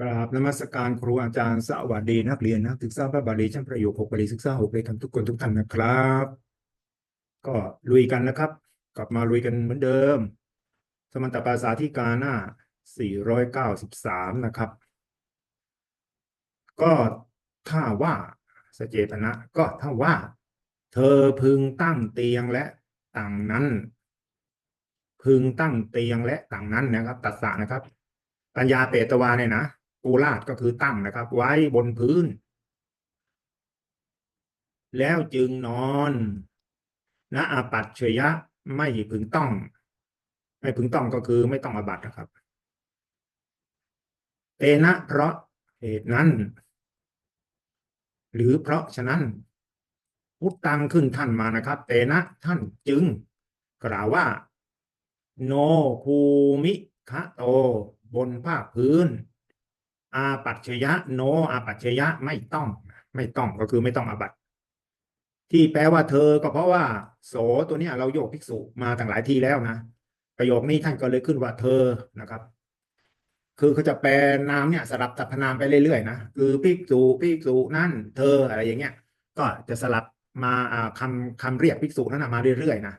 กราบนมัสการครูอาจารย์สวัสดีนักเรียนนักศึกษาพระบาลีชั้นประโยคหกบาลีศึกษาหกเลยกันทุกคนทุกท่านนะครับ ก็ลุยกันนะครับ กลับมาลุยกันเหมือนเดิม สมันตภาษาที่กาหน้าสี่ร้อยเก้าสิบสามนะครับ ก็ถ้าว่าสเจตนะ ก็ถ้าว่า เธอพึงตั้งเตียงและต่างนั้น พึงตั้งเตียงและต่างนั้นนะครับ ตัดสะนะครับปัญญาเปตวาเนี่ยนะ ปูราดก็คือตั้งนะครับ ไว้บนพื้น แล้วจึงนอนนะอาปัตเฉยะไม่พึงต้อง ไม่พึงต้องก็คือไม่ต้องอาบัตนะครับเตนะเพราะเหตุนั้น หรือเพราะฉะนั้นพุทตังขึ้นท่านมานะครับเตนะท่านจึง กล่าวว่า โนภูมิคะโต บนภาคพื้น อาปัจฉยะโนอาปัจฉยะไม่ต้องไม่ต้องก็คือไม่ต้องอาบัตที่แปลว่าเธอก็เพราะว่า โสตัวเนี้ยเราโยกภิกษุมาตั้งหลายทีแล้วนะประโยคนี้ท่านก็เลยขึ้นว่าเธอนะครับ คือเขาจะแปลนามเนี่ยสลับสรรพนามไปเรื่อยๆนะคือภิกษุภิกษุนั่น เธออะไรอย่างเงี้ย ก็จะสลับมาอ่าคำคำเรียกภิกษุนั้นมาเรื่อยๆนะ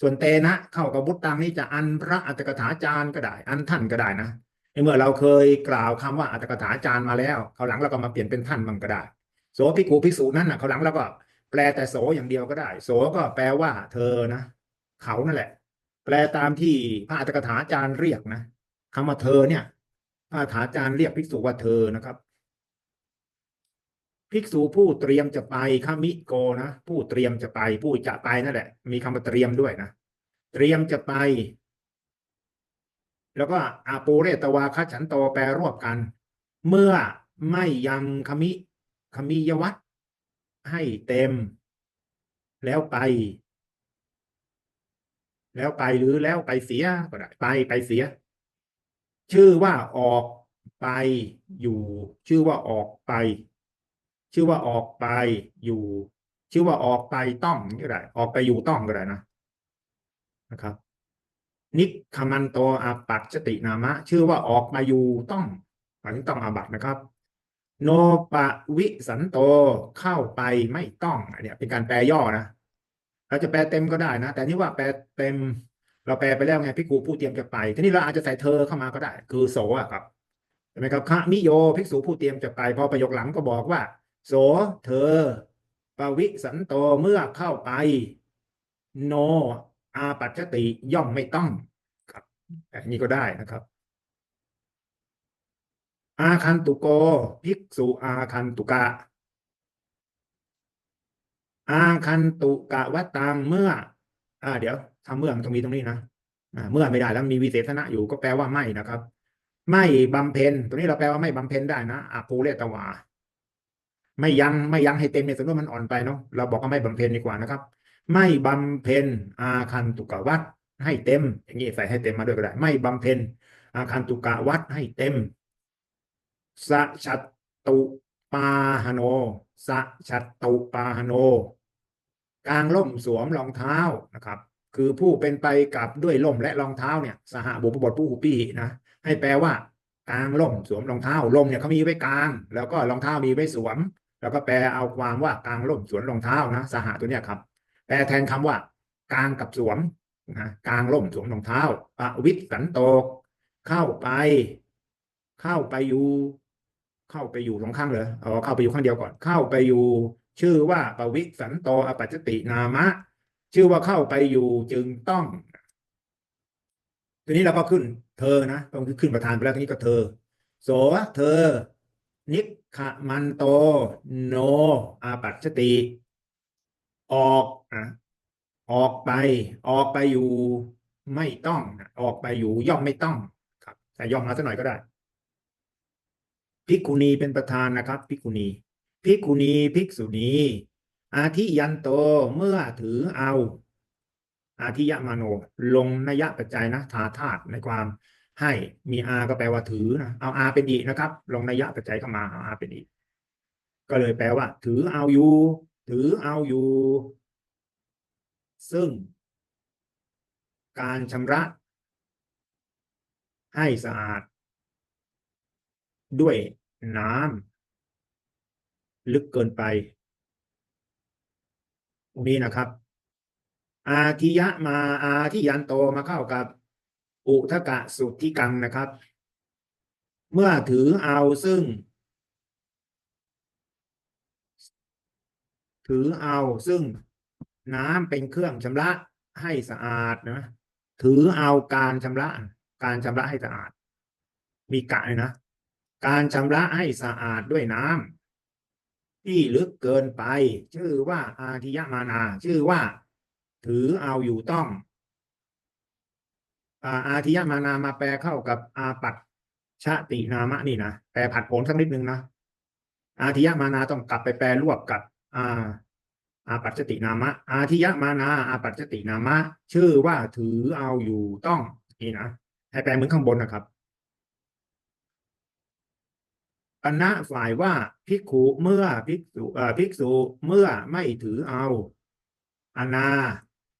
ส่วนเตนะเข้ากับบุตตังนี่จะอันพระอัตถกถาจารย์ก็ได้ อันท่านก็ได้นะ ในเมื่อเราเคยกล่าวคำว่าอัตถกถาจารย์มาแล้วเขาหลังเราก็มาเปลี่ยนเป็นท่านมันก็ได้ โสภิกขุภิกษุนั่นนะเขาหลังเราก็แปลแต่โสอย่างเดียวก็ได้ โสก็แปลว่า เธอนะ เขานั่นแหละ แปลตามที่พระอัตถกถาจารย์เรียกนะคำว่าเธอเนี่ยพระอัตถกถาจารย์เรียกภิกษุว่าเธอนะครับภิกษุผู้เตรียมจะไปขมิโกนะผู้เตรียมจะไปผู้จะไปนั่นแหละ มีคำว่าเตรียมด้วยนะเตรียมจะไป แล้วก็อาปูเรตวาคฉันโตแปลรวบกัน เมื่อไม่ยังคมิคมิยวัตให้เต็ม แล้วไป แล้วไปหรือแล้วไปเสียก็ได้ไปไปเสีย ชื่อว่าออกไปอยู่ ชื่อว่าออกไป ชื่อว่าออกไปอยู่ ชื่อว่าออกไปต้องก็ได้ออกไปอยู่ต้องก็ได้นะนะครับ นิคมันโตอาปัตชตินามะ ชื่อว่าออกมาอยู่ต้องหมายถึงต้องอาบัตนะครับ โนปะวิสันโตเข้าไปไม่ต้องเนี่ยเป็นการแปลย่อนะเราจะแปลเต็มก็ได้นะ แต่นี่ว่าแปลเต็ม เราแปลไปแล้วไงพิกูผู้เตรียมจะไป ทีนี้เราอาจจะใส่เธอเข้ามาก็ได้ คือโสอะครับใช่ไหมครับคะมิโยภิกษุผู้เตรียมจะไปพอประโยคหลังก็บอกว่า โสเธอปวิสันโตเมื่อเข้าไป โน อาปัจจติย่อมไม่ต้องครับอันนี้ก็ได้นะครับ อาคันตุโกภิกษุอาคันตุกะ อาคันตุกะวัตตังเมื่อ อ่า เดี๋ยวทำเมื่อมันต้องมีตรงนี้นะเมื่อไม่ได้แล้วมีวิเศษณะอยู่ก็แปลว่าไม่นะครับ ไม่บำเพ็ญตัวนี้เราแปลว่าไม่บำเพ็ญได้นะอาภูเรตวา ไม่ยังไม่ยังให้เต็มในสมมติมันอ่อนไปเนาะเราบอกว่าไม่บำเพ็ญดีกว่านะครับ ไม่บำเพ็ญอาคันตุกะวัดให้เต็ม อย่างนี้ใส่ให้เต็มมาด้วยก็ได้ ไม่บำเพ็ญอาคันตุกะวัดให้เต็มสะชัตตุปาหโนสะชัตตุปาหโนกลางล่มสวมรองเท้านะครับ คือผู้เป็นไปกับด้วยล่มและรองเท้าเนี่ยสหบุพบทผู้หูปีนะให้แปลว่ากลางล่มสวมรองเท้าล่มเนี่ยเขามีไว้กลาง แล้วก็รองเท้ามีไว้สวม แล้วก็แปลเอาความว่ากลางล่มสวมรองเท้านะสหตัวเนี้ยครับ แปลแทนคำว่ากลางกับสวมนะกลางล่มสวมรองเท้าปวิตสันโตก เข้าไป เข้าไปอยู่ เข้าไปอยู่สองข้างเลยเอาเข้าไปอยู่ข้างเดียวก่อน เข้าไปอยู่ ชื่อว่าปวิสันโตอปัจจตินามะ ชื่อว่าเข้าไปอยู่จึงต้องทีนี้เราก็ขึ้นเธอนะต้องขึ้นประธานไปแล้วทีนี้ก็เธอ โสเธอ นิขมันโต โนอาปัจจติ ออก อะออกไป ออกไปอยู่ไม่ต้องออกไปอยู่ย่อมไม่ต้องครับแต่ย่อมมาสักหน่อยก็ได้ภิกขุณีเป็นประธานนะครับภิกขุณีภิกขุณีภิกษุณีอาทิยันโตเมื่อถือเอา อาทิยะมาโน ลงนยะปัจจัยนะทาธาตุในความให้มีอาก็แปลว่าถือนะเอาอาเป็นอีนะครับ ลงนยะปัจจัยเข้ามาเอาอาเป็นอีก็เลยแปลว่า ถือเอาอยู่ ถือเอาอยู่ ซึ่ง การชำระ ให้สะอาด ด้วยน้ำลึกเกินไปตรงนี้นะครับ อาทิยะมาอาทิยันโตมาเข้ากับ อุทกะสุทธิกังนะครับ เมื่อถือเอาซึ่ง ถือเอาซึ่ง น้ำเป็นเครื่องชำระให้สะอาดนะถือเอาการชำระ การชำระให้สะอาด มีกะเลยนะ การชำระให้สะอาดด้วยน้ำที่ลึกเกินไป ชื่อว่าอาทิยมานา ชื่อว่า ถือเอาอยู่ต้องอาอาทิยมานามาแปลเข้ากับอาปัตชาตินามะนี่นะแปลผัดผนสักนิดนึงนะอาทิยมานาต้องกลับไปแปลรวบกับ อ่า อาปัจจตินามะ อาทิยมานาอาปัจจตินามะ ชื่อว่าถือเอาอยู่ต้องนี่นะให้แปลเหมือนข้างบนนะครับคณะฝ่ายว่าภิกขุเมื่อภิกษุเอ่อภิกษุเมื่อไม่ถือเอาอนา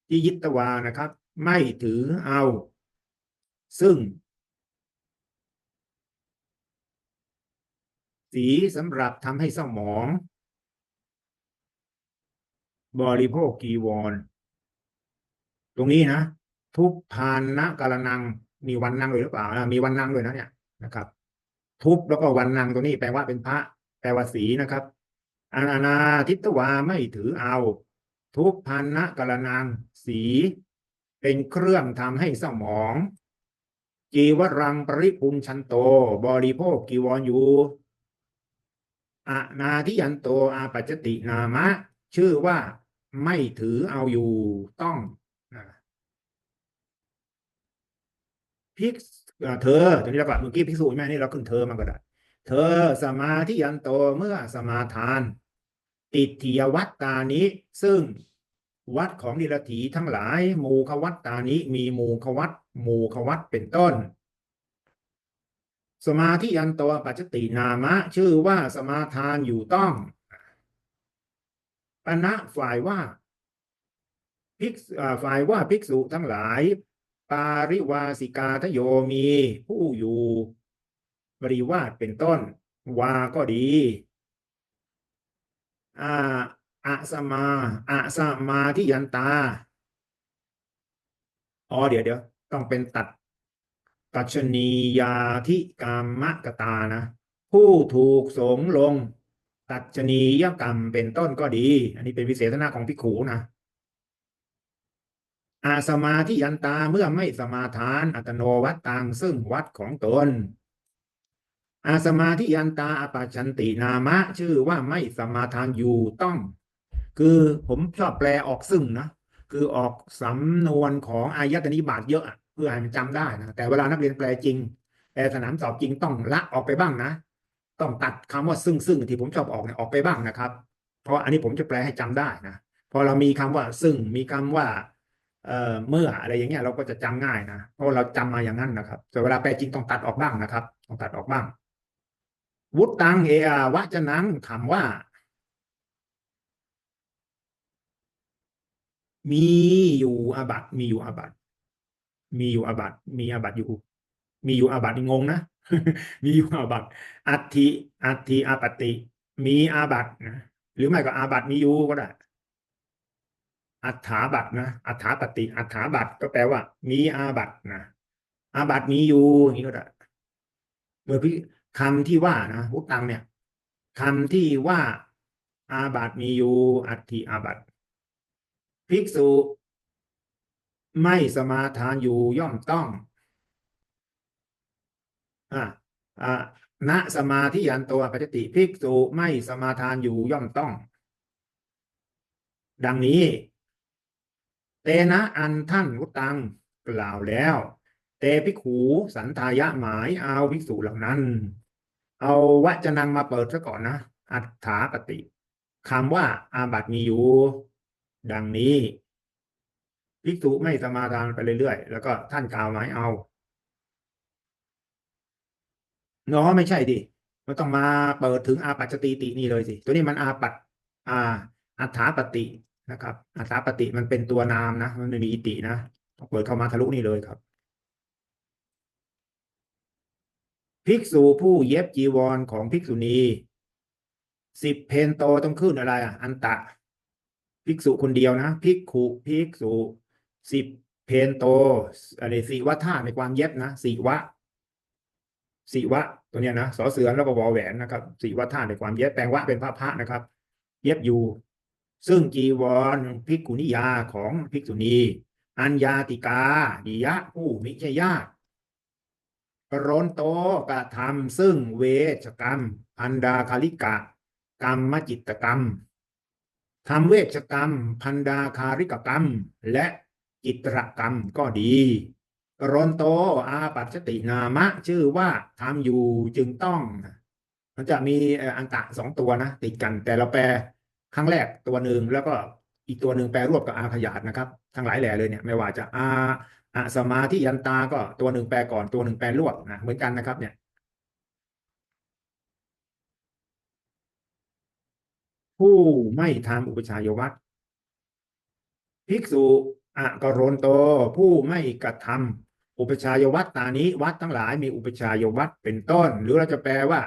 ที่ยิตวานะครับ ไม่ถือเอา ซึ่ง สีสำหรับทำให้เศร้าหมอง บริโภคกีวร ตรงนี้นะ ทุกพานนะกาลนัง มีวันนังเลยหรือเปล่ามีวันนังเลยนะเนี่ยนะครับ ทุบแล้วก็วันนังตัวนี้แปลว่าเป็นพระ แปลว่าสีนะครับอาณาทิตวาไม่ถือเอา ทุกพันนะกาลนัง สี เป็นเครื่องทำให้เส้าหมองจีวรังปริพุนชันโต บริโภคกีวรอยู่อานาทิยันโตอาปัจจตินามะ ชื่อว่า ไม่ถือเอาอยู่ต้องนะภิกษุอ่าเธอตอนนี้เราแบบเมื่อกี้ภิกษุใช่ไหมนี่เราขึ้นเธอมาก็ได้ เธอสมาธิยันโตเมื่อสมาทาน ติทิยวัตตานิซึ่งวัดของดิรถีทั้งหลายมูขวัตตานิมีมูขวัตมูขวัตเป็นต้น สมาธิยันโตปัจจตินามะ ชื่อว่าสมาทานอยู่ต้อง ปณะฝ่ายว่าภิกษุฝ่ายว่าภิกษุทั้งหลาย ปาริวาสิกาทโยมีผู้อยู่บริวาสเป็นต้น วาก็ดีอาอะสมาอะสมาที่ยันตา อ๋อเดี๋ยวเดี๋ยวต้องเป็นตัดตัชนียาธิกามมกตานะ ผู้ถูกสงลง ตัชนียกรรมเป็นต้นก็ดี อันนี้เป็นวิเศษณะของพิขูนะ อาสมาธิยันตาเมื่อไม่สมาทานอัตโนวัตตังซึ่งวัดของตน อาสมาธิยันตาอปาชันตินามะ ชื่อว่าไม่สมาทานอยู่ต้อง คือผมชอบแปลออกซึ่งนะคือออกสำนวนของอายตนิบาตเยอะอะเพื่อให้มันจำได้นะแต่เวลานักเรียนแปลจริงแปลสนามสอบจริงต้องละออกไปบ้างนะ ต้องตัดคำว่าซึ่งซึ่งที่ผมชอบออกเนี่ยออกไปบ้างนะครับ เพราะอันนี้ผมจะแปลให้จำได้นะพอเรามีคำว่าซึ่งมีคำว่าเอ่อเมื่ออะไรอย่างเงี้ยเราก็จะจำง่ายนะเพราะเราจำมาอย่างนั้นนะครับแต่เวลาแปลจริงต้องตัดออกบ้างนะครับ ต้องตัดออกบ้าง วุตตังเออาวะจะนังคำว่า มีอยู่อาบัตมีอยู่อาบัตมีอยู่อาบัตมีอาบัตอยู่ มีอยู่อาบัตงงนะ มีอยู่อาบัตอัตถิอัตถิอาปติ มีอาบัตนะหรือไม่ก็อาบัตมีอยู่ก็ได้อัฏฐาบัตนะอัฏฐาปฏิอัฏฐาบัตก็แปลว่า มีอาบัตนะอาบัตมีอยู่อย่างนี้ก็ได้โดยพี่คำที่ว่านะวุตังเนี่ยคำที่ว่า อาบัตมีอยู่อัตถิอาบัตภิกษุ ไม่สมาทานอยู่ย่อมต้อง อ่าอ่าณสมาธิยันตัวปัจจติภิกษุไม่สมาทานอยู่ย่อมต้อง ดังนี้ เตนะอันท่านวุตังกล่าวแล้ว เตภิกขูสันทายะหมายเอาภิกษุเหล่านั้น เอาวจนังมาเปิดซะก่อนนะ อัฏฐาปฏิคำว่าอาบัตมีอยู่ ดังนี้ภิกษุไม่สมาทานไปเรื่อยๆ แล้วก็ท่านกล่าวหมายเอา เนาะไม่ใช่ดิมันต้องมาเปิดถึงอาปัจจติตินี่เลยสิ ตัวนี้มันอาปัตอาอัฏฐาปฏินะครับอัฏฐาปฏิมันเป็นตัวนามนะ มันไม่มีอิตินะต้องเปิดเข้ามาทะลุนี่เลยครับ ภิกษุผู้เย็บจีวรของภิกษุณีสิบเพนโตต้องขึ้นอะไรอะ อันตะ ภิกษุคนเดียวนะภิกขุภิกษุสิบเพนโตอะไรสีวะท่าในความเย็บนะสีวะ สีวะตัวเนี้ยนะสอเสือแล้วก็วอแหวนนะครับสีวะท่าในความเย็บแปลงวะเป็นพระพระนะครับ เย็บอยู่ ซึ่งจีวรภิกขุนิยาของภิกษุณี อัญญาติกาดิยะผู้มิใช่ญาติกรนโตกระทำซึ่งเวชกรรม อันดาคาลิกะ กรรมจิตกรรมทำเวชกรรม พันดาคาริกกรรม และจิตรกรรมก็ดี รนโตอาปัจจตินามะ ชื่อว่าทำอยู่จึงต้อง มันจะมีอันตะสองตัวนะ ติดกัน แต่เราแปลครั้งแรกตัวหนึ่งแล้วก็อีกตัวหนึ่งแปลรวบกับอาขยาดนะครับ ทั้งหลายแหล่เลยเนี่ยไม่ว่าจะอาอะสมาธิยันตาก็ตัวหนึ่งแปลก่อนตัวหนึ่งแปลรวบนะเหมือนกันนะครับ เนี่ย ผู้ไม่ทำอุปชายวัตรภิกษุอะกรณโตผู้ไม่กระทำ อุปชายวัตตานี้วัดทั้งหลายมีอุปชายวัตเป็นต้น หรือเราจะแปลว่า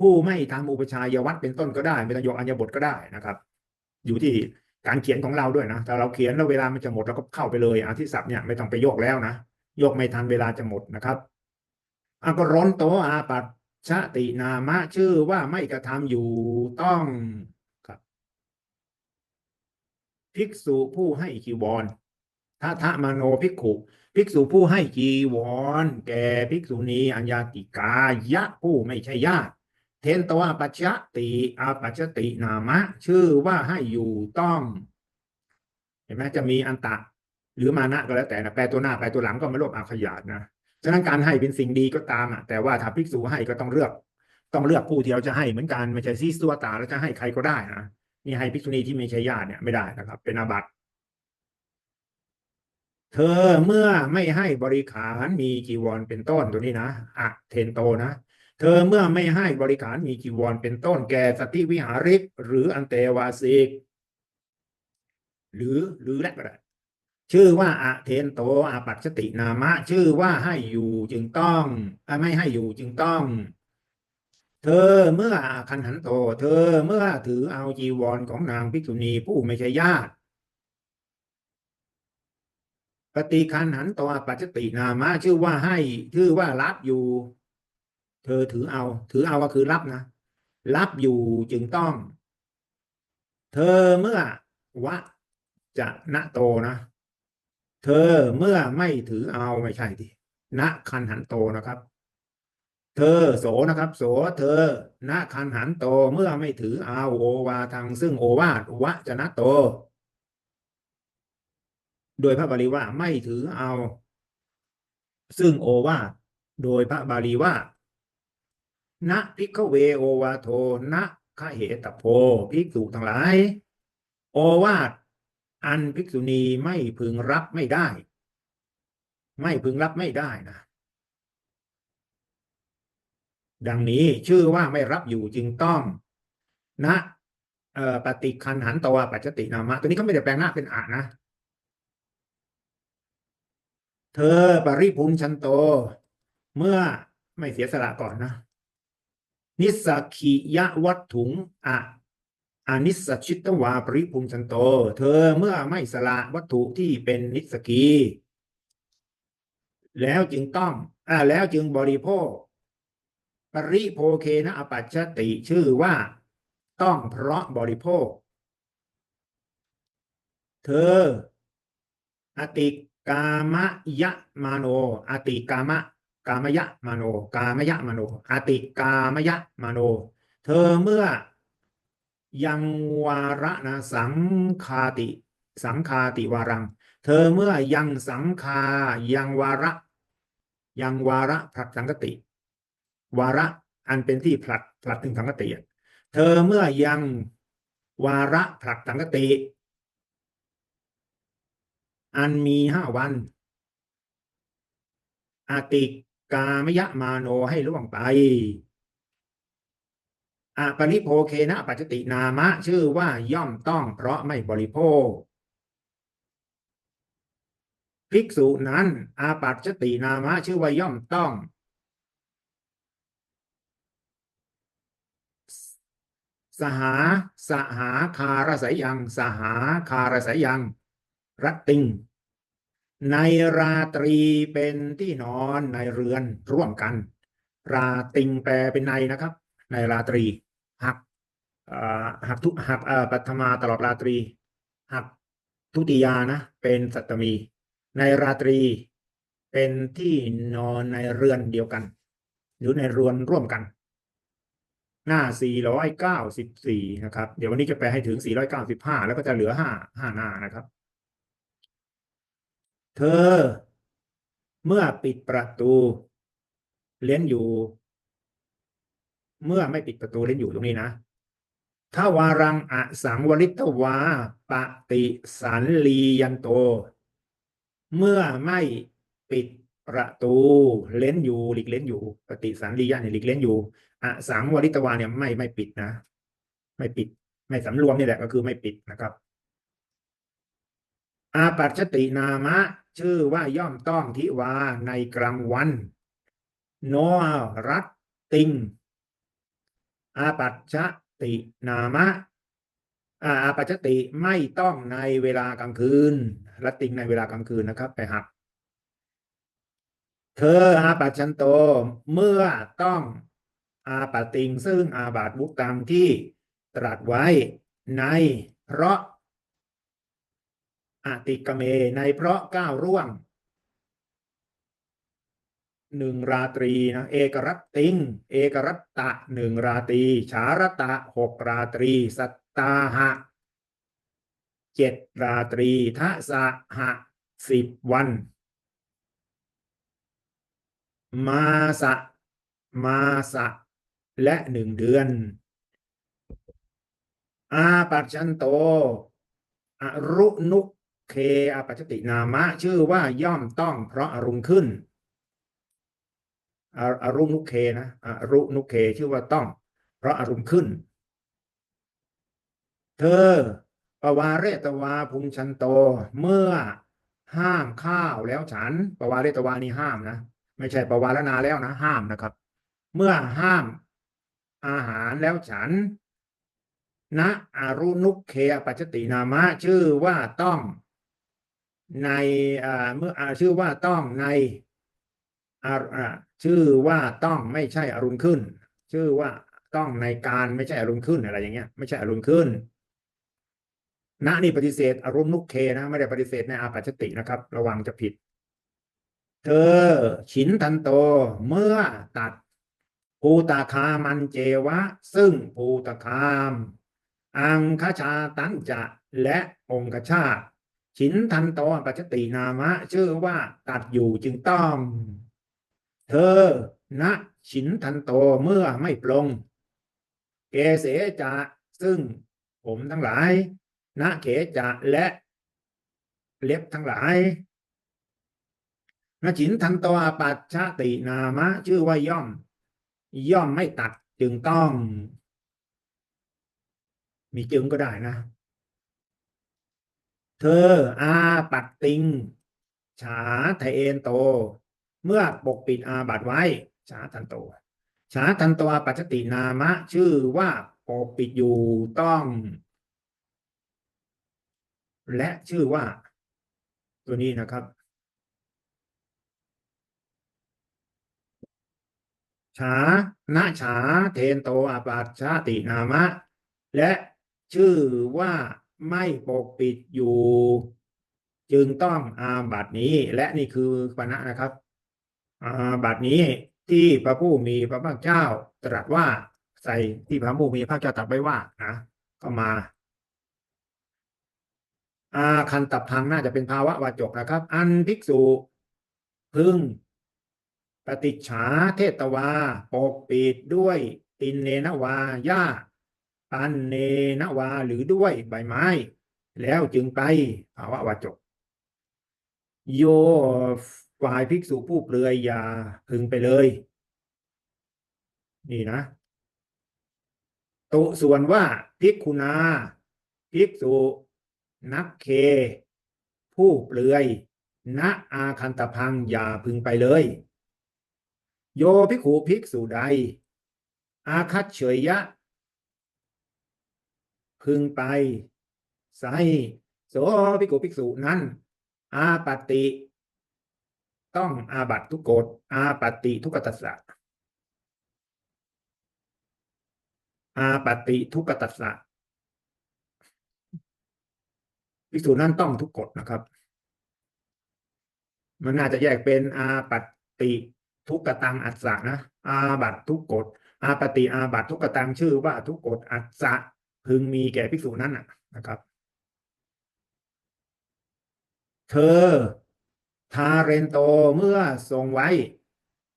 ผู้ไม่ทำอุปชายวัตเป็นต้นก็ได้ไม่ต้องยกอัญญบทก็ได้นะครับ อยู่ที่การเขียนของเราด้วยนะแต่เราเขียนแล้วเวลามันจะหมดเราก็เข้าไปเลยอาที่ศัพท์เนี่ยไม่ต้องไปโยกแล้วนะโยกไม่ทันเวลาจะหมดนะครับอากรณโตอาปัจชตินามะชื่อว่าไม่กระทำอยู่ต้องครับ ภิกษุผู้ให้จีวรทะทะมโนภิกขุ ภิกษุผู้ให้จีวร แก่ภิกษุณีอัญญาติกายะผู้ไม่ใช่ญาติ เทนตอาปัจจติอาปัจจตินามะ ชื่อว่าให้อยู่ต้อง เห็นไหมจะมีอันตะ หรือมานะก็แล้วแต่นะแปลตัวหน้าแปลตัวหลังก็ไม่รวบอาขยาดนะฉะนั้นการให้เป็นสิ่งดีก็ตามอะแต่ว่าถ้าภิกษุให้ก็ต้องเลือก ต้องเลือกผู้ที่เราจะให้เหมือนกันไม่ใช่ซีซัวตาแล้วจะให้ใครก็ได้นะนี่ให้ภิกษุณีที่ไม่ใช่ญาติเนี่ยไม่ได้นะครับ เป็นอาบัติ เธอเมื่อไม่ให้บริขารมีจีวรเป็นต้นตัวนี้นะอะเทนโตนะ เธอเมื่อไม่ให้บริขารมีจีวรเป็นต้นแก่สติวิหาริก หรืออันเตวาสิก หรือหรือและก็ได้ชื่อว่าอะเทนโตอาปัจจตินามะ ชื่อว่าให้อยู่จึงต้องไม่ให้อยู่จึงต้อง เธอเมื่อคันหันโต เธอเมื่อถือเอาจีวรของนางภิกษุณีผู้ไม่ใช่ญาติ ปฏิคันหันตอาปัจจตินามะชื่อว่าให้ ชื่อว่ารับอยู่ เธอถือเอา ถือเอาก็คือรับนะ รับอยู่จึงต้อง เธอเมื่อวะจะนะโตนะ เธอเมื่อไม่ถือเอาไม่ใช่ดิณคันหันโตนะครับ เธอโสนะครับ โสเธอณคันหันโตเมื่อไม่ถือเอาโอวาทังซึ่งโอวาทวะจะนะโต โดยพระบาลีว่าไม่ถือเอา ซึ่งโอวาทโดยพระบาลีว่าณพิกเวโอวาโทณขเหตโพภิกษุทั้งหลาย โอวาทอันภิกษุณีไม่พึงรับไม่ได้ ไม่พึงรับไม่ได้นะ ดังนี้ชื่อว่าไม่รับอยู่จึงต้อง นะปฏิคันหันตวาปัจจตินามะตัวนี้เขาไม่ได้แปลงหน้าเป็นอะนะ เธอปริพุนชันโต เมื่อไม่เสียสละก่อนนะ นิสกิยะวัตถุงอะอานิสชิตวาปริพุนชันโต เธอเมื่อไม่สละวัตถุที่เป็นนิสสกีแล้วจึงต้องอ่าแล้วจึงบริโภค ปริโภเคนะอปัจจติชื่อว่าต้องเพราะบริโภค เธอ อติ กามยะมาโนอติกามะกามยะมาโน กามยะมาโนอติกามยะมาโน เธอเมื่อยังวาระนะสังคาติ สังคาติวารัง เธอเมื่อยังสังคายังวาระ ยังวาระผลัดสังคติ วาระอันเป็นที่ผลัดผลัดถึงสังคติ เธอเมื่อยังวาระผลัดสังคติ อันมีห้าวัน อาติกามยะมาโนให้ล่วงไปอาปริโภเคนะปัจจตินามะ ชื่อว่าย่อมต้องเพราะไม่บริโภคภิกษุนั้น อาปัจตินามะ ชื่อว่าย่อมต้อง สหา สหาคารสยัง สหาคารสยัง รัตติง ในราตรีเป็นที่นอนในเรือนร่วมกัน ราติงแปลเป็นในนะครับ ในราตรีหักเอ่อหักทุหักเอ่อปัทมาตลอดราตรีหักทุติยานะ เป็นสัตมี ในราตรีเป็นที่นอนในเรือนเดียวกัน หรือในเรือนร่วมกัน หน้า 494 นะครับ เดี๋ยววันนี้จะแปให้ถึง 495 แล้วก็จะเหลือ 5 5 หน้านะครับ เธอ เมื่อปิดประตูเล่นอยู่ เมื่อไม่ปิดประตูเล่นอยู่ตรงนี้นะถ้าวารังอสังวริตวาปฏิสันลียันโต เมื่อไม่ปิดประตูเล่นอยู่หลีกเล่นอยู่ ปฏิสันลียะเนี่ยหลีกเล่นอยู่อสังวริตวาเนี่ยไม่ไม่ปิดนะ ไม่ปิด ไม่สำรวมนี่แหละก็คือไม่ปิดนะครับ อาปัจจตินามะ ชื่อว่าย่อมต้องทิวาในกลางวัน โนรัตติง อาปัจจตินามะอาปัจจติไม่ต้องในเวลากลางคืนรัตติงในเวลากลางคืนนะครับ ไปหัก เธออาปัจฉันโตเมื่อต้องอาปาติงซึ่งอาบาตบุกตามที่ตรัสไว้ใน เพราะ อติกเม ในเพราะก้าวร่วงหนึ่งราตรีนะเอกรัตติง เอกรัตตะหนึ่งราตรี ฉารตะหกราตรี สัตตาหะเจ็ดราตรีทะสะหะสิบวัน มาสะ มาสะ และหนึ่งเดือน อาปัจจันโตอรุนุ เคอาปัจจตินามะ ชื่อว่าย่อมต้องเพราะอารุณขึ้นอารุนุเคนะอารุนุเคชื่อว่าต้อง เพราะอารุณขึ้น เธอปวาเรตวาภูมิชันโต เมื่อห้ามข้าวแล้วฉันปวาเรตวานี่ห้ามนะ ไม่ใช่ปวารณาแล้วนะ ห้ามนะครับ เมื่อห้ามอาหารแล้วฉันณอารุนุเคปัจจตินามะ ชื่อว่าต้อง ในอ่าเมื่ออาชื่อว่าต้องในอาชื่อว่าต้องไม่ใช่อรุณขึ้น ชื่อว่าต้องในการไม่ใช่อรุณขึ้นอะไรอย่างเงี้ย ไม่ใช่อรุณขึ้นณนี่ปฏิเสธอารมณ์นุกเคนะไม่ได้ปฏิเสธในอาปัจจตินะครับ ระวังจะผิด เธอฉินทันโตเมื่อตัดภูตาคามันเจวะ ซึ่งภูตาคาม อังคชาตันจะและองคชาติ ฉินทันโตปัจจตินามะ ชื่อว่าตัดอยู่จึงต้อง เธอณฉินทันโตเมื่อไม่ปลง เกเสจะซึ่งผมทั้งหลายณเขจะและเล็บทั้งหลายณฉินทันโตปัจชตินามะ ชื่อว่าย่อม ย่อมไม่ตัดจึงต้อง มีจึงก็ได้นะ เธออาปัตติง ฉาไทเอนโต เมื่อปกปิดอาบัตไว้ ฉาทันโต ฉาทันโตปัจจตินามะ ชื่อว่าปกปิดอยู่ต้อง และชื่อว่า ตัวนี้นะครับฉานะฉาเทนโตอาปัจชาตินามะ และชื่อว่า ไม่ปกปิดอยู่ จึงต้องอาบัตินี้ และนี่คือปณะนะครับ อาบัตินี้ที่พระผู้มีพระภาคเจ้า ตรัสว่าใส่ที่พระผู้มีพระภาคเจ้าตรัสไว้ว่านะก็มา อาคันตับพังน่าจะเป็นภาวะวาจกนะครับ อันภิกษุพึงปฏิจฉาเทตวาปกปิดด้วยตินเนนวาหญ้า ปันเนนวาหรือด้วยใบไม้ แล้วจึงไปภาวะวาจก โยฝ่ายภิกษุผู้เปลือยอย่าพึงไปเลย นี่นะ ตุส่วนว่าภิกขุนาภิกษุนักเค ผู้เปลือยณอาคันตพังอย่าพึงไปเลย โยภิกขุภิกษุใด อาคัตเฉยยะ พึงไปไสโสภิกขุภิกษุนั้น อาปาติ ต้องอาบัตทุกกฎอาปาติทุกตัสสะอาปาติทุกตัสสะภิกษุนั้นต้องทุกกฎนะครับ มันน่าจะแยกเป็นอาปติทุกตังอัสสะนะอาบัตทุกกฎอาปติอาบัตทุกกตังชื่อว่าทุกกฎอัสสะ พึงมีแก่ภิกษุนั้นนะครับ เธอ ทาเรนโตเมื่อทรงไว้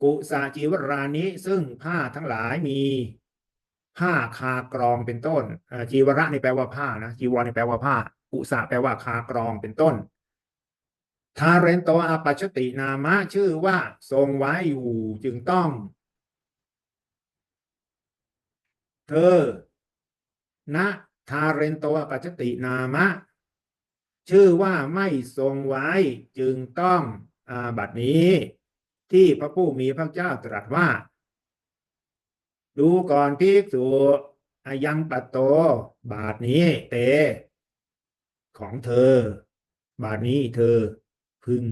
กุสาจีวรานิซึ่งผ้าทั้งหลายมีผ้าคากรองเป็นต้น จีวระนี่แปลว่าผ้านะจีวรนี่แปลว่าผ้า กุสาแปลว่าคากรองเป็นต้น ทาเรนโตอาปัชชตินามะชื่อว่าทรงไว้อยู่จึงต้อง เธอ ณทาเรนโตปัชชตินามะ ชื่อว่าไม่ทรงไว้จึงต้องอาบัตินี้ ที่พระผู้มีพระเจ้าตรัสว่า ดูก่อนภิกษุอายังปะโต บาทนี้เต ของเธอ บาทนี้เธอพึง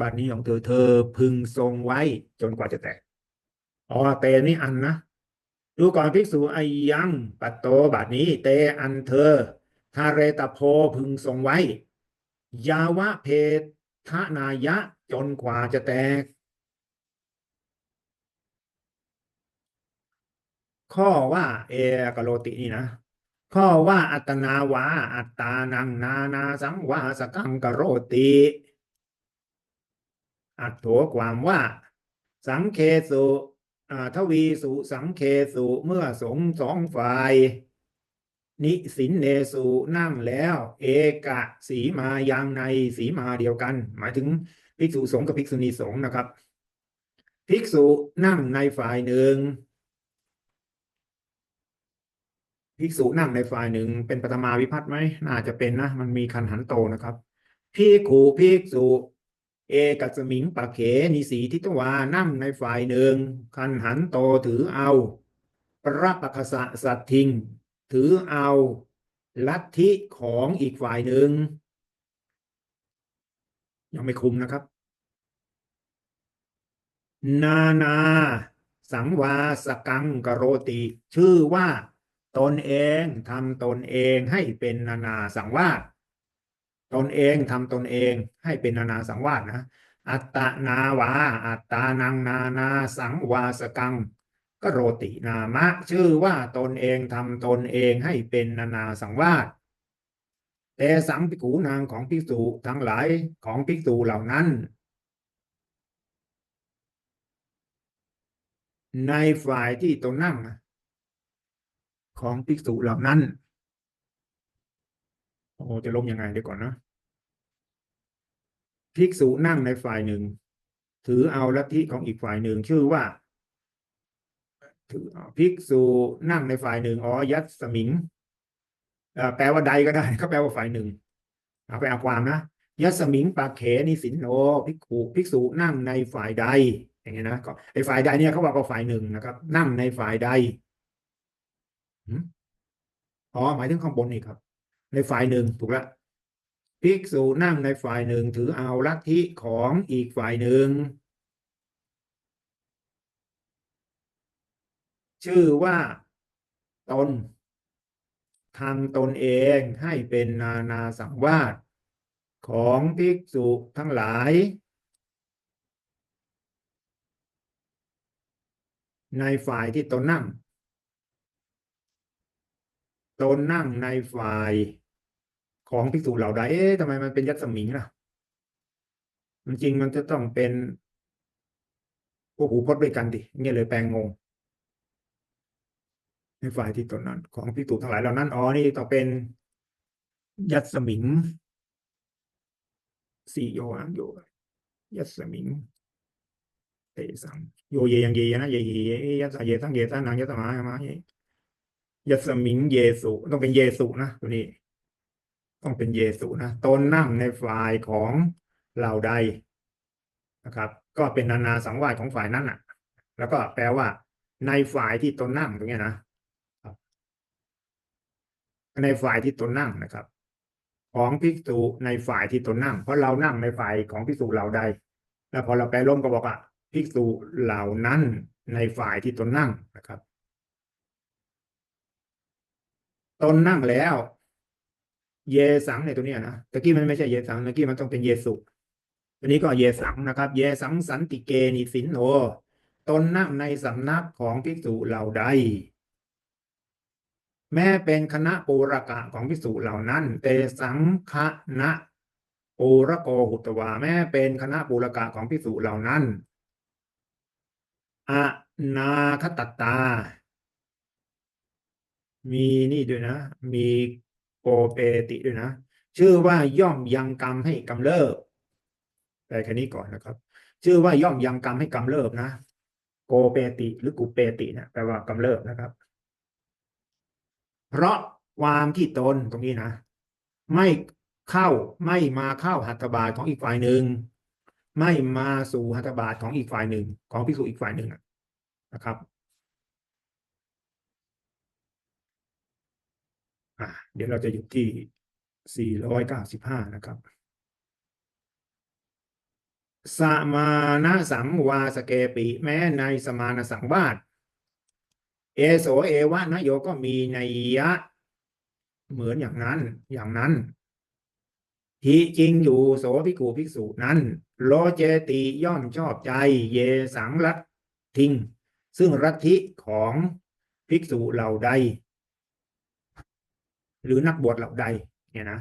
บาทนี้ของเธอเธอพึงทรงไว้จนกว่าจะแตกอ๋อเตนี่อันนะ ดูก่อนภิกษุอยังปัตโตบาทนี้ เตอันเธอทาเรตโพพึงทรงไว้ ยาวะเพทนายะจนกว่าจะแตก ข้อว่าเอกโลตินี่นะ ข้อว่าอัตนาวาอัตตานังนานาสังวาสกังกโรติ อัตโถความว่า สังเคสุ ทวีสุสังเคสุเมื่อสงสองฝ่าย นิสินเนสุนั่งแล้ว เอกะสีมายังในสีมาเดียวกัน หมายถึงภิกษุสงฆ์กับภิกษุณีสงฆ์นะครับ ภิกษุนั่งในฝ่ายหนึ่งภิกษุนั่งในฝ่ายหนึ่งเป็นปฐมาวิพัตน์ไหมน่าจะเป็นนะ มันมีคันหันโตนะครับภิกขุภิกษุ เอกัสมิงปะเขนิสีทิตวานั่งในฝ่ายหนึ่ง คันหันโตถือเอาประปคสะสัตทิง ถือเอาลัทธิของอีกฝ่ายหนึ่ง ยังไม่คุมนะครับ นานา สังวาสกังกโรติ ชื่อว่า ตนเองทำตนเองให้เป็นนานาสังวาส ตนเองทำตนเองให้เป็นนานาสังวาสนะ อัตตนาวา อัตตานังนานาสังวาสกังกโรตินามะ ชื่อว่าตนเองทำตนเองให้เป็นนานาสังวาสแต่สังภิกขุนางของภิกษุทั้งหลายของภิกษุเหล่านั้น ในฝ่ายที่ตนนั่งของภิกษุเหล่านั้น โอ้จะลงยังไงเดี๋ยวก่อนนะ ภิกษุนั่งในฝ่ายหนึ่ง ถือเอาลัทธิของอีกฝ่ายหนึ่งชื่อว่าถือภิกษุนั่งในฝ่ายหนึ่งอ๋อยัตสมิงแปลว่าใดก็ได้ก็แปลว่าฝ่ายหนึ่งเอาไปเอาความนะยัสมิงปาเขนิสินโนภิกขุภิกษุนั่งในฝ่ายใด อย่างเงี้ยนะก็ไอฝ่ายใดเนี่ยเขาบอกว่าฝ่ายหนึ่งนะครับ นั่งในฝ่ายใดอ๋อหมายถึงข้างบนนี่ครับ ในฝ่ายหนึ่งถูกและ ภิกษุนั่งในฝ่ายหนึ่งถือเอาลัทธิของอีกฝ่ายหนึ่ง ชื่อว่าตนทำตนเองให้เป็นนานาสังวาสของภิกษุทั้งหลาย ในฝ่ายที่ตนนั่ง ตนนั่งในฝ่าย ของภิกษุเหล่าใดเอ๊ะทำไมมันเป็นยัตสมิงล่ะมันจริงมันจะต้องเป็นพวกหูพจน์ด้วยกันดิเนี่ยเลยแปลงงงในฝ่ายที่ตนนั้น ของภิกษุทั้งหลายเหล่านั้นอ๋อนี่ต้องเป็นยัตสมิงสี่โยอังโยยัตสมิงเตสังโยเยยังเยนะเยเยยัตสะเยสังเยสังนังยัตสมามาเยยัตสมิงเยสุต้องเป็นเยสุนะตัวนี้ ต้องเป็นเยสุนะตนนั่งในฝ่ายของเหล่าใดนะครับ ก็เป็นนานาสังวาสของฝ่ายนั้นอะ แล้วก็แปลว่า ในฝ่ายที่ตนนั่งตรงนี้นะในฝ่ายที่ตนนั่งนะครับ ของภิกษุในฝ่ายที่ตนนั่ง เพราะเรานั่งในฝ่ายของภิกษุเหล่าใด แล้วพอเราแปลร่มก็บอกว่าภิกษุเหล่านั้นในฝ่ายที่ตนนั่งนะครับ ตนนั่งแล้ว เยสังในตัวเนี้ยนะตะกี้มันไม่ใช่เยสังตะกี้มันต้องเป็นเยสุตัวนี้ก็เยสังนะครับ เยสังสันติเกนิสินโนตนนั่งในสำนักของภิกษุเหล่าใด แม้เป็นคณะปูรกะของภิกษุเหล่านั้น เตสังคณะปูระโกหุตวา แม้เป็นคณะปูรกะของภิกษุเหล่านั้นอะนาคตตา มีนี่ด้วยนะ มี โกเปติด้วยนะ ชื่อว่าย่อมยังกรรมให้กำเริบแปลแค่นี้ก่อนนะครับ ชื่อว่าย่อมยังกรรมให้กำเริบนะ โกเปติหรือกุเปติเนี่ยแปลว่ากำเริบนะครับ เพราะความที่ตนตรงนี้นะ ไม่เข้าไม่มาเข้าหัตถบาทของอีกฝ่ายหนึ่งไม่มาสู่หัตถบาทของอีกฝ่ายหนึ่ง ของภิกษุอีกฝ่ายหนึ่งนะครับ อะเดี๋ยวเราจะอยู่ที่ 495 นะครับ สมานสังวาสเกปิ แม้ในสมานสังวาสเอโสเอวะนโยก็มีในยยะ เหมือนอย่างนั้น อย่างนั้นทีจริงอยู่โสภิกขุภิกษุนั้น โลเจติย่อมชอบใจ เยสังรัตทิง ซึ่งรัทธิของภิกษุเหล่าใด หรือนักบวชเหล่าใด เนี่ยนะ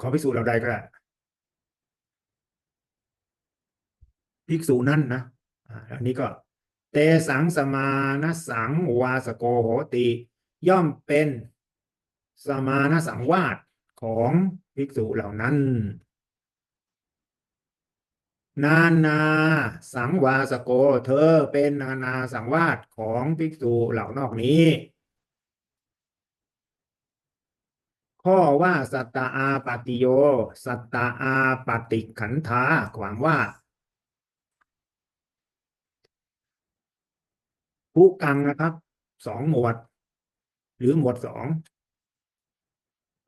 ขอภิกษุเหล่าใดก็ได้ภิกษุนั้นนะอันนี้ก็ เตสังสมานะสังวาสโกโหติ ย่อมเป็นสมานะสังวาสของภิกษุเหล่านั้น นานาสังวาสโก เธอเป็นนานาสังวาสของภิกษุเหล่านอกนี้ ข้อว่าสัตตาอาปาติโย สัตตาอาปาติขันธาความว่าผู้กังนะครับสองหมวด หรือหมวดสอง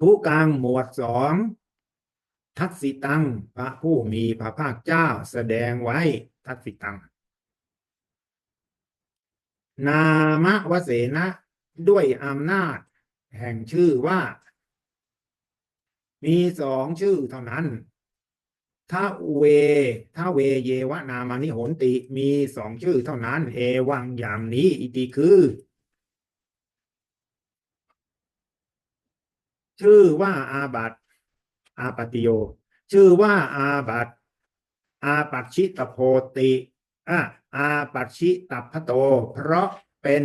ผู้กังหมวดสองทักษิตังพระผู้มีพระภาคเจ้าแสดงไว้ทักษิตัง นามวเสนะด้วยอำนาจ แห่งชื่อว่า มีสองชื่อเท่านั้นถ้าเวถ้าเวเยวนามานิโหนติ มีสองชื่อเท่านั้น เอวังอย่างนี้ อิติคือ ชื่อว่าอาบัตอาปติโย ชื่อว่าอาบัตอาปัชิตโพติอะอาปัชชิตพโต เพราะเป็น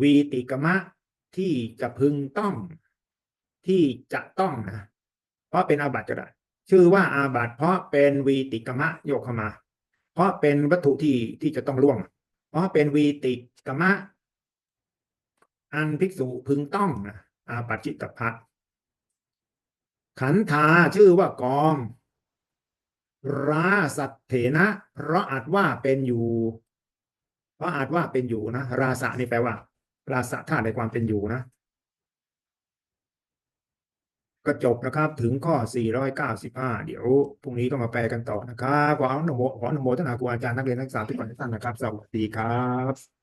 วีติกมะที่จะพึงต้อง ที่จะต้องนะเพราะเป็นอาบัติก็ได้ชื่อว่าอาบัติเพราะเป็นวีติกมะโยกเข้ามา เพราะเป็นวัตถุที่ที่จะต้องล่วง เพราะเป็นวีติกมะ อันภิกษุพึงต้องนะอาปัจจิตพัทขันธาชื่อว่ากองราสัตเถนะ เพราะอาจว่าเป็นอยู่ เพราะอาจว่าเป็นอยู่นะ ราสะนี่แปลว่า ราสะธาตุในความเป็นอยู่นะ ก็จบนะครับถึงข้อ 495 เดี๋ยวพรุ่งนี้ก็มาแปลกันต่อนะครับขออนุโมทนาครูอาจารย์นักเรียนนักศึกษาทุกคนทุกท่านนะครับ สวัสดีครับ